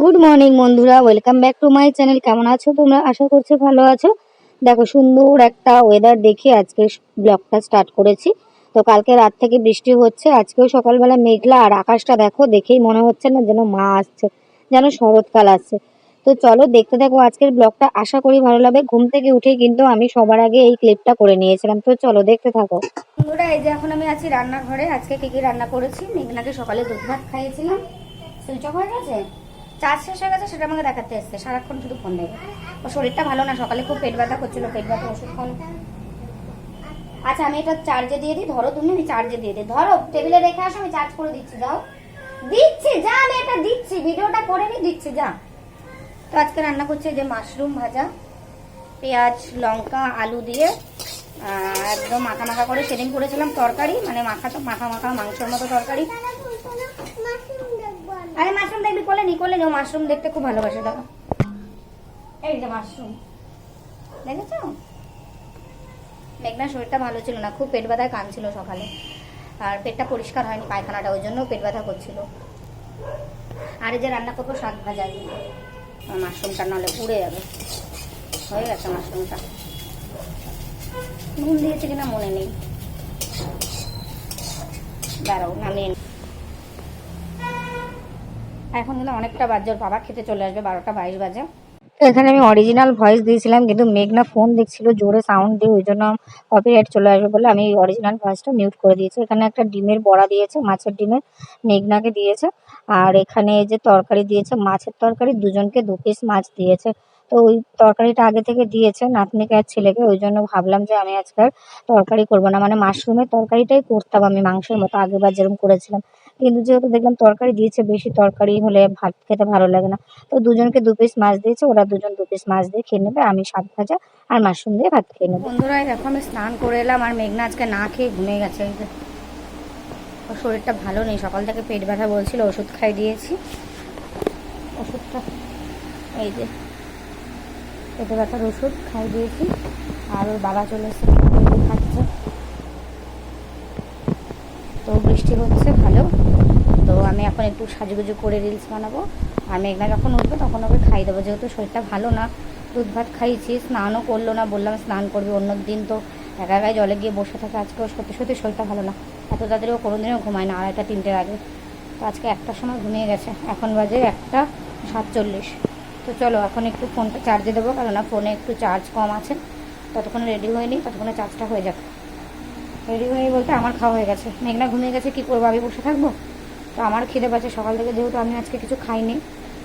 Good morning বন্ধুরা। Welcome back to my channel কেমন আছো তোমরা? আশা করছি ভালো আছো। দেখো, সুন্দর একটা ওয়েদার দেখে আজকে ব্লগটা স্টার্ট করেছি। তো কালকে রাত থেকে বৃষ্টি হচ্ছে। আজকেও সকালবেলা মেঘলা আর আকাশটা দেখো, দেখেই মনে হচ্ছে না যেন মা আসছে, যেন শরৎকাল আসছে। তো চলো, দেখতে দেখো আজকের ব্লগটা। আশা করি ভালো লাগবে। ঘুম থেকে উঠে কিন্তু আমি সবার আগে এই ক্লিপটা করে নিয়েছিলাম। তো চলো, দেখতে থাকো। বন্ধুরা, এই যে এখন আমি আছি রান্নাঘরে। আজকে কি কি রান্না করেছি? মেঘনাকে সকালে দুধ ভাত খাইয়েছিলাম। চার্জ শেষ হয়ে গেছে, সেটা আমাকে দেখাতে এসছে। সারাক্ষণ শুধু ফোন দেবে ও শরীরটা ভালো না, সকালে খুব পেট ব্যথা করছিল, পেট ব্যথা ওষুধ খাওয়ানো আচ্ছা আমি এটা চার্জে দিয়ে দিই, ধরো তুমি, আমি চার্জে দিয়ে দিই। ধরো টেবিলে রেখে আসো, আমি চার্জ করে দিচ্ছি, যাও। দিচ্ছি, যা, আমি এটা দিচ্ছি, ভিডিওটা করে নি, দিচ্ছি, যা। তো আজকে রান্না করছে যে মাশরুম ভাজা, পেঁয়াজ, লঙ্কা, আলু দিয়ে একদম মাখা মাখা করে সেদিন করেছিলাম তরকারি মানে মাখা তো, মাখা মাখা মাংসের মতো তরকারি। আরে মাশরুম দেখবি কোলে নি কোলে নি ও মাশরুম দেখতে খুব ভালোবাসে দাদা এই যে মাশরুম দেখেছ? মেঘনার শরীরটা ভালো ছিল না, খুব পেট ব্যথায় কাঁদছিল সকালে। আর পেটটা পরিষ্কার হয়নি পায়খানাটা, ওই জন্য পেট ব্যথা করছিল। আর এই যে রান্না করব, শাক ভাজা। মাশরুমটা নাহলে পুড়ে যাবে। হয়ে গেছে মাশরুমটা নুন দিয়েছে কিনা মনে নেই। দাঁড়াও, নামিয়ে। এখন কিন্তু অনেকটা বাজে বাবা খেতে চলে আসবে বারোটা বাইশ বাজে। এখানে আমি অরিজিনাল ভয়েস দিয়েছিলাম, কিন্তু মেঘনা ফোন দেখছিল, জোরে সাউন্ড দিয়ে, ওই জন্য কপিরাইট চলে আসবে বলে আমি অরিজিনাল ভয়েসটা মিউট করে দিয়েছি। এখানে একটা ডিমের বড়া দিয়েছে, মাছের ডিমের মেঘনাকে দিয়েছে। আর এখানে যে তরকারি দিয়েছে, মাছের তরকারি, দুজনকে দু পিস মাছ দিয়েছে। তো ওই তরকারিটা আগে থেকে দিয়েছে নাতনিকে আর ছেলেকে, ওই জন্য ভাবলাম যে আমি আজকে আর তরকারি করব না। মানে মাশরুমের তরকারিটাই করতাম আমি মাংসের মতো আগেবার যেরকম করেছিলাম। কিন্তু যেহেতু দেখলাম তরকারি দিয়েছে, বেশি তরকারি হলে ভাত খেতে ভালো লাগে না। তো দুজনকে দু পিস মাছ দিয়েছে, ওরা দুজন দু পিস মাছ দিয়ে খেয়ে নেবে, আমি শাক ভাজা আর মাশরুম দিয়ে ভাত খেয়ে নেব। বন্ধুরা দেখো, আমি স্নান করে এলাম আর মেঘনা আজকে না খেয়ে ঘুমিয়ে গেছে ওর শরীরটা ভালো নেই, সকাল থেকে পেট ব্যথা বলছিল, ওষুধ খাই দিয়েছি। ওষুধটা, এই যে, পেটে ব্যথার ওষুধ খাই দিয়েছি। আর ওর বাবা চলে এসেছে, খাচ্ছে। তো বৃষ্টি হচ্ছে, ভালো। তো আমি এখন একটু সাজুগুজু করে রিলস বানাবো। আর মেঘনা যখন উঠবে তখন ওকে খাই দেবো। যেহেতু শরীরটা ভালো না, দুধ ভাত খাইয়েছি স্নানও করল না, বললাম স্নান করবি অন্য দিন। তো একা একাই জলে গিয়ে বসে থাকে আজকেও সত্যি সত্যি শরীরটা ভালো না। এত তাড়াতাড়ি ও কোনোদিনও ঘুমায় না, আড়াইটা, তিনটের আগে। তো আজকে একটার সময় ঘুমিয়ে গেছে। এখন বাজে একটা সাতচল্লিশ। তো চলো, এখন একটু ফোনটা চার্জে দেবো। কেননা ফোনে একটু চার্জ কম আছে। ততক্ষণে রেডি হয়ে নিই ততক্ষণে চার্জটা হয়ে যাবে রেডি হয়ে বলতে আমার খাওয়া হয়ে গেছে। মেঘনা ঘুমিয়ে গেছে, কী করব? আমি বসে থাকব? তো আমার খিদে পাচ্ছে। সকাল থেকে যেহেতু আমি আজকে কিছু খাইনি,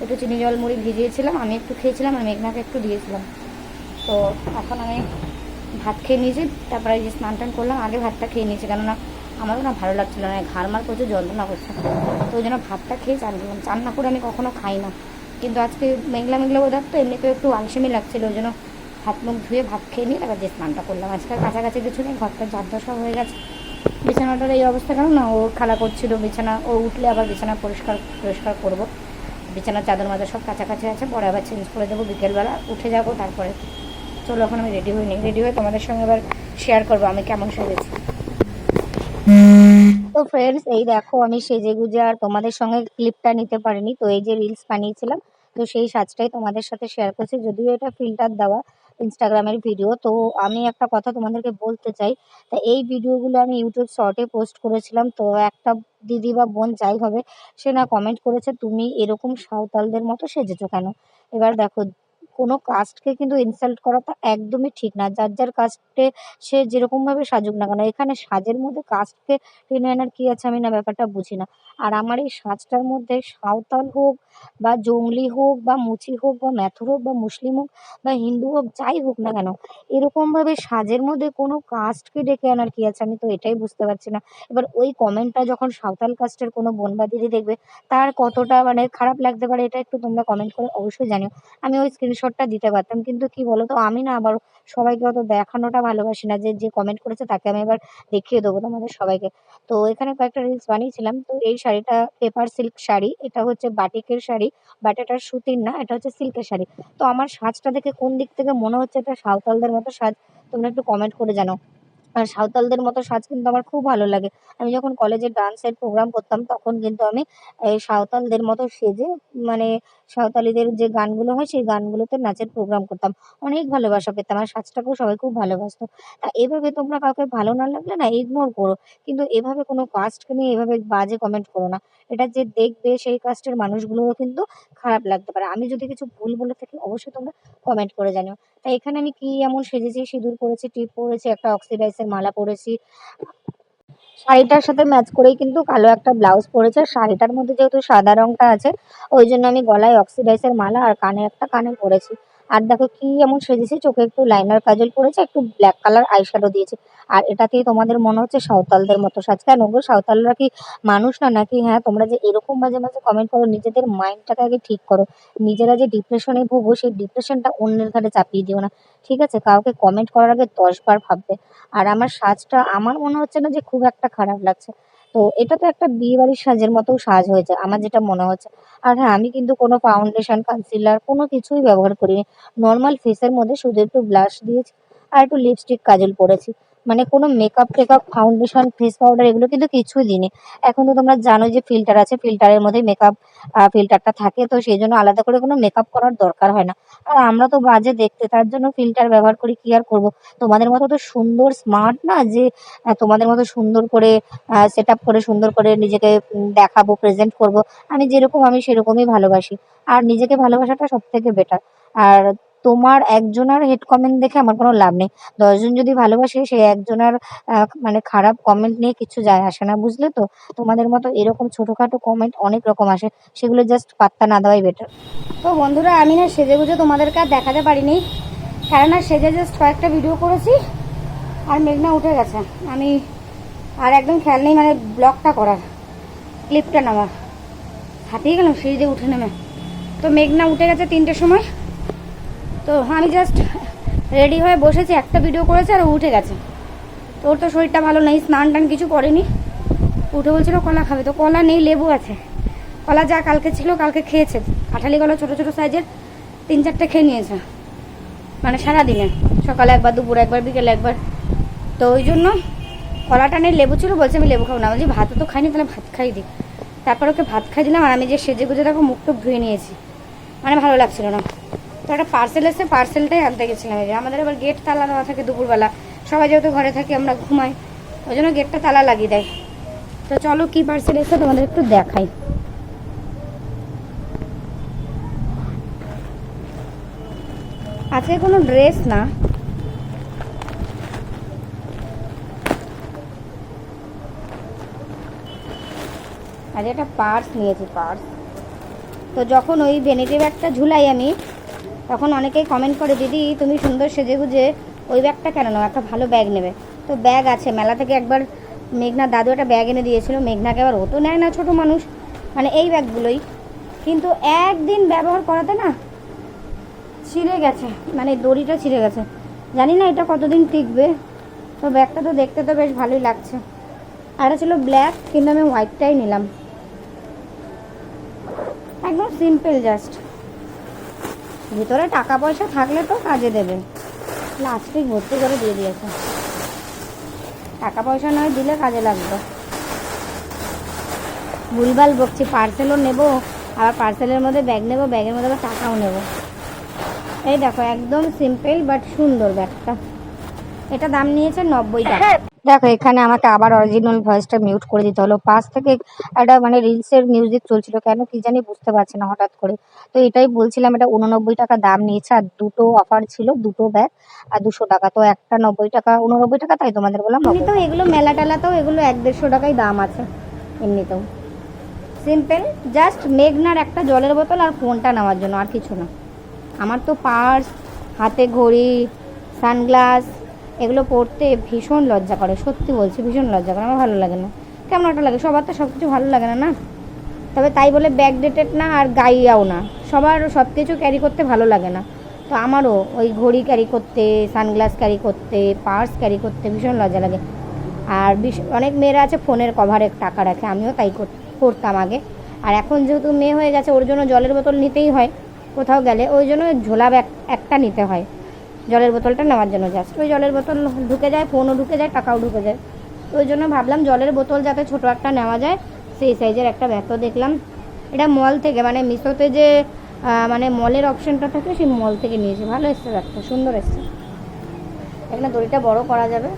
একটু চিনি জল, মুড়ি ভিজিয়েছিলাম, আমি একটু খেয়েছিলাম আর মেঘনাকে একটু দিয়েছিলাম। তো এখন আমি ভাত খেয়ে নিয়েছি, তারপরে যে স্নান টান করলাম, আগে ভাতটা খেয়ে নিয়েছি। কেননা আমারও না ভালো লাগছিল না, ঘাড় মার প্রচুর যন্ত্রণা করছে। তো ওই জন্য ভাতটা খেয়ে চান করলাম চান না করে আমি কখনো খাই না। কিন্তু আজকে মেঘলা মেঘলা ওদের তো এমনিতেও একটু আলসেমি লাগছিল, ওই জন্য হাত মুখ ধুয়ে ভাত খেয়ে নিয়ে তারপর যে স্নানটা করলাম। আজকাল কাছাকাছি কিছু নেই, ঘরটা দশা হয়ে গেছে। বিছানাটার এই অবস্থা কেন? না ও খেলা করছিল বিছানা, ও উঠলে আবার বিছানা পরিষ্কার পরিষ্কার করব। বিছানার চাদর মাদর সব কাছাকাছি আছে, পরে আবার চেঞ্জ করে দেবো বিকেলবেলা, উঠে যাব তারপরে। চলো, এখন আমি রেডি হইনি রেডি হয়ে তোমাদের সঙ্গে এবার শেয়ার করব আমি কেমন সেজেছি। তো ফ্রেন্ডস এই দেখো, আমি সেজে গুজে আর তোমাদের সঙ্গে ক্লিপটা নিতে পারিনি। তো এই যে রিলস বানিয়েছিলাম, তো সেই সাজটাই তোমাদের সাথে শেয়ার করছি। যদিও এটা ফিল্টার দেওয়া ইনস্টাগ্রামের ভিডিও তো আমি একটা কথা তোমাদেরকে বলতে চাই। তা এই ভিডিওগুলো আমি ইউটিউব শর্টে পোস্ট করেছিলাম, তো একটা দিদি বা বোন যাই হবে সে না কমেন্ট করেছে, তুমি এরকম সাঁওতালদের মতো সেজেছো কেন? এবার দেখো কোনো কাস্টকে কিন্তু ইনসাল্ট করাটা একদমই ঠিক না। যার যার কাস্টে সে যেরকমভাবে সাজুক না কেন, এখানে সাজের মধ্যে কাস্টকে টেনে আনার কী আছে আমি না ব্যাপারটা বুঝি না। আর আমার এই সাজটার মধ্যে সাঁওতাল হোক বা জংলি হোক বা মুচি হোক বা ম্যাথর হোক বা মুসলিম হোক বা হিন্দু হোক, যাই হোক না কেন, এরকমভাবে সাজের মধ্যে কোনো কাস্টকে ডেকে আনার কী আছে আমি তো এটাই বুঝতে পারছি না। এবার ওই কমেন্টটা যখন সাঁওতাল কাস্টের কোনো বোন বা দিদি দেখবে, তার কতটা মানে খারাপ লাগতে পারে এটা একটু তোমরা কমেন্ট করে অবশ্যই জানিও। আমি ওই স্ক্রিনশটটা দিতে পারতাম। কিন্তু কি বলতো, আমি না আবার সবাইকে অত দেখানোটা ভালোবাসি না। যে যে কমেন্ট করেছে তাকে আমি এবার দেখিয়ে দেবো তোমাদের সবাইকে। তো এখানে কয়েকটা রিলস বানিয়েছিলাম। তো এই শাড়িটা পেপার সিল্ক শাড়ি। এটা হচ্ছে বাটিকের শাড়ি বাট এটা সুতির না, এটা হচ্ছে সিল্কের শাড়ি। তো আমার সাজটা দেখে কোন দিক থেকে মনে হচ্ছে এটা সাঁওতালদের মতো সাজ, তোমরা একটু কমেন্ট করে জানাও। সাঁওতালদের মতো সাজ কিন্তু আমার খুব ভালো লাগে। আমি যখন কলেজে ডান্সের প্রোগ্রাম করতাম, তখন কিন্তু আমি এই সাঁওতালদের মতো সেজে মানে সাঁওতালিদের যে গানগুলো হয়, সেই গানগুলোতে নাচের প্রোগ্রাম করতাম। অনেক ভালোবাসা পেতাম আর সাজটাকেও সবাই খুব ভালোবাসতো। তা এভাবে তোমরা কাউকে ভালো না লাগলে না ইগনোর করো। কিন্তু এভাবে কোনো কাস্টকে নিয়ে এভাবে বাজে কমেন্ট করো না। এটা যে দেখবে সেই কাস্টের মানুষগুলোও কিন্তু খারাপ লাগতে পারে। আমি যদি কিছু ভুল বলে থাকি, অবশ্যই তোমরা কমেন্ট করে জানিও। এখানে আমি কি এমন সেজেছি? সিঁদুর পরেছি, টিপ পরেছি, একটা অক্সিডাইসের মালা পরেছি। শাড়িটার সাথে ম্যাচ করেই কিন্তু কালো একটা ব্লাউজ পরেছে। শাড়িটার মধ্যে যেহেতু সাদা রংটা আছে, ওই জন্য আমি গলায় অক্সিডাইসের মালা আর কানে একটা কানে পরেছি। আর দেখো কি এমন সেজেছে, চোখে একটু লাইনার কাজল পরেছে একটু ব্ল্যাক কালার আইশ্যাডো দিয়েছে। আর এটাতেই তোমাদের মনে হচ্ছে সাঁওতালদের মতো সাজ কেন গো সাঁওতালরা কি মানুষ না নাকি? হ্যাঁ তোমরা যে এরকম মাঝে মাঝে কমেন্ট করো, নিজেদের মাইন্ডটাকে আগে ঠিক করো। নিজেরা যে ডিপ্রেশনে ভোগো, সেই ডিপ্রেশনটা অন্যের ঘাড়ে চাপিয়ে দিও না। ঠিক আছে? কাউকে কমেন্ট করার আগে দশবার ভাববে। আর আমার সাজটা, আমার মনে হচ্ছে না যে খুব একটা খারাপ লাগছে। তো এটা তো একটা বিয়ে বাড়ির সাজের মতো সাজ হয়েছে, আমার যেটা মনে হচ্ছে। আর হ্যাঁ আমি কিন্তু কোনো ফাউন্ডেশন কনসিলার কোনো কিছুই ব্যবহার করিনি। নর্মাল ফেসের মধ্যে শুধু একটু ব্লাশ দিয়েছি আর একটু লিপস্টিক কাজল পরেছি। মানে কোনো মেকআপ টেকআপ ফাউন্ডেশন ফেস পাউডার এগুলো কিন্তু কিছুই দিইনি। এখন তো তোমরা জানোই যে ফিল্টার আছে ফিল্টারের মধ্যে মেকআপ ফিল্টারটা থাকে, তো সেই জন্য আলাদা করে কোনো মেকআপ করার দরকার হয় না। আর আমরা তো বাজে দেখতে, তার জন্য ফিল্টার ব্যবহার করি, কি আর করব? তোমাদের মতো তো সুন্দর স্মার্ট না যে তোমাদের মতো সুন্দর করে সেট আপ করে, সুন্দর করে নিজেকে দেখাবো প্রেজেন্ট করব। আমি যেরকম, আমি সেরকমই ভালোবাসি। আর নিজেকে ভালোবাসাটা সব থেকে বেটার আর তোমার একজনের হেড কমেন্ট দেখে আমার কোনো লাভ নেই। দশজন যদি ভালোবাসে, সেই একজনের মানে খারাপ কমেন্ট নিয়ে কিছু যায় আসে না, বুঝলে তো? তোমাদের মতো এরকম ছোটোখাটো কমেন্ট অনেক রকম আসে, সেগুলো জাস্ট পাত্তা না দেওয়াই বেটার তো বন্ধুরা, আমি না সেজে গুজে তোমাদেরকে আর দেখাতে পারিনি। কেননা সেজে জাস্ট কয়েকটা ভিডিও করেছি, আর মেঘনা উঠে গেছে। আমি আর একদম খেয়াল নেই মানে ব্লগটা করার ক্লিপটা নেওয়ার। হাতিয়ে গেলাম সিঁড়ি উঠে নেমে। তো মেঘনা উঠে গেছে তিনটের সময়। তো আমি জাস্ট রেডি হয়ে বসেছি, একটা ভিডিও করেছে আর উঠে গেছে। তো ওর তো শরীরটা ভালো নেই, স্নান টান কিছু করেনি। উঠে বলছিল, কলা খাবে। তো কলা নেই, লেবু আছে। কলা যা কালকে ছিল, কালকে খেয়েছে। কাঁঠালি কলা ছোটো ছোটো সাইজের তিন চারটে খেয়ে নিয়েছে। মানে সারাদিনে। সকালে একবার, দুপুরে একবার, বিকেলে একবার। তো ওই জন্য কলাটা নেই, লেবু ছিল, বলছে আমি লেবু খাব না। বলছি, ভাতও তো খাইনি, তাহলে ভাত খাই দিই তারপর ওকে ভাত খাই দিলাম, আর আমি যে সেজে গুজে দেখো মুখ টুক ধুয়ে নিয়েছি। মানে ভালো লাগছিল না। তো একটা পার্সেল এসে পার্সেলটাই আনতে গেছিলাম এই যে। আমাদের এবার গেট তালা দেওয়া থাকে দুপুরবেলা। সবাই যেহেতু ঘরে থাকি, আমরা ঘুমাই। ওই জন্য গেটটা তালা লাগিয়ে দেয়। তো চলো কি পার্সেল এসে তোমাদের একটু দেখাই। আজকে কোনো ড্রেস না? আজ একটা পার্স নিয়েছি পার্স তো যখন ওই ভ্যানিটি ব্যাগটা ঝুলাই আমি তখন অনেকেই কমেন্ট করে, দিদি, তুমি সুন্দর সেজে গুজে ওই ব্যাগটা কেন নাও? একটা ভালো ব্যাগ নেবে। তো ব্যাগ আছে, মেলা থেকে একবার মেঘনা দাদু একটা ব্যাগ এনে দিয়েছিল। মেঘনাকে আবার ও তো নেয় না, ছোটো মানুষ। মানে এই ব্যাগগুলোই। কিন্তু একদিন ব্যবহার করাতে না ছিঁড়ে গেছে। মানে দড়িটা ছিঁড়ে গেছে। জানি না এটা কতদিন টিকবে। তো ব্যাগটা তো দেখতে তো বেশ ভালোই লাগছে। আর ছিল ব্ল্যাক কিন্তু আমি হোয়াইটটাই নিলাম। একদম সিম্পল জাস্ট ভিতরে টাকা পয়সা থাকলে তো কাজে দেবে প্লাস্টিক ভর্তি করে দিয়ে দিয়েছে। টাকা পয়সা নয়, দিলে কাজে লাগবে। ভুলভাল বকছি, পার্সেলও নেব, আবার পার্সেলের মধ্যে ব্যাগ নেব, ব্যাগের মধ্যে আবার টাকাও নেব। এই দেখো, একদম সিম্পল বাট সুন্দর ব্যাগটা। এটা দাম নিয়েছে নব্বই টাকা। দেখো এখানে আমাকে আবার অরিজিনাল ভয়েসটা মিউট করে দিতে হলো। পাশ থেকে একটা মানে রিলসের মিউজিক চলছিল কেন কি জানি বুঝতে পারছি না হঠাৎ করে। তো এটাই বলছিলাম এটা উননব্বই টাকা দাম নিয়েছে আর দুটো অফার ছিল দুটো ব্যাগ আর দুশো টাকা। তো একটা নব্বই টাকা উননব্বই টাকা তাই তোমাদের বললাম তো এগুলো মেলা টেলাতেও এগুলো এক দেড়শো টাকাই দাম আছে এমনিতেও। সিম্পল জাস্ট মেঘনার একটা জলের বোতল আর ফোনটা নেওয়ার জন্য আর কিছু না। আমার তো পার্স হাতে ঘড়ি সানগ্লাস এগুলো পড়তে ভীষণ লজ্জা করে, সত্যি বলছি ভীষণ লজ্জা করে, আমার ভালো লাগে না। কেমন একটা লাগে, সবার তো সব কিছু ভালো লাগে না না? তবে তাই বলে ব্যাক ডেটেড না আর গাইয়াও না, সবার সব কিছু ক্যারি করতে ভালো লাগে না। তো আমারও ওই ঘড়ি ক্যারি করতে সানগ্লাস ক্যারি করতে পার্স ক্যারি করতে ভীষণ লজ্জা লাগে। আর অনেক মেয়েরা আছে, ফোনের কভারে টাকা রাখে, আমিও তাই কর- করতাম আগে। আর এখন যেহেতু মেয়ে হয়ে গেছে, ওর জন্য জলের বোতল নিতেই হয়, কোথাও গেলে, ওই জন্য ঝোলা ব্যাগ একটা নিতে হয়। জলের বোতলটা নেওয়ার জন্য জাস্ট ওই জলের বোতল ঢুকে যায় ফোনও ঢুকে যায়, টাকাও ঢুকে যায়। তো ওই জন্য ভাবলাম জলের বোতল যাতে ছোটো একটা নেওয়া যায়, সেই সাইজের একটা ব্যাগও দেখলাম। এটা মল থেকে মানে মিশোতে যে মানে মলের অপশনটা থাকে, সেই মল থেকে নিয়েছি। ভালো এসছে ব্যাগটা, সুন্দর এসছে। এখানে দড়িটা বড় করা যাবে।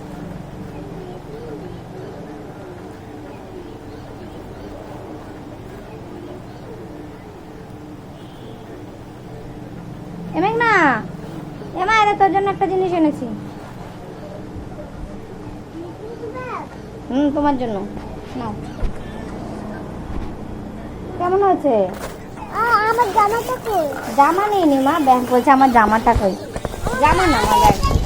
না এমা এরা তোর জন্য একটা জিনিস এনেছি। হুম তোমার জন্য। নাও। কেমন হয়েছে? আমার জামাটা কই? জামা নেই নি মা ব্যাগ বলছে আমার জামাটা কই? জামা না আমার ব্যাগ।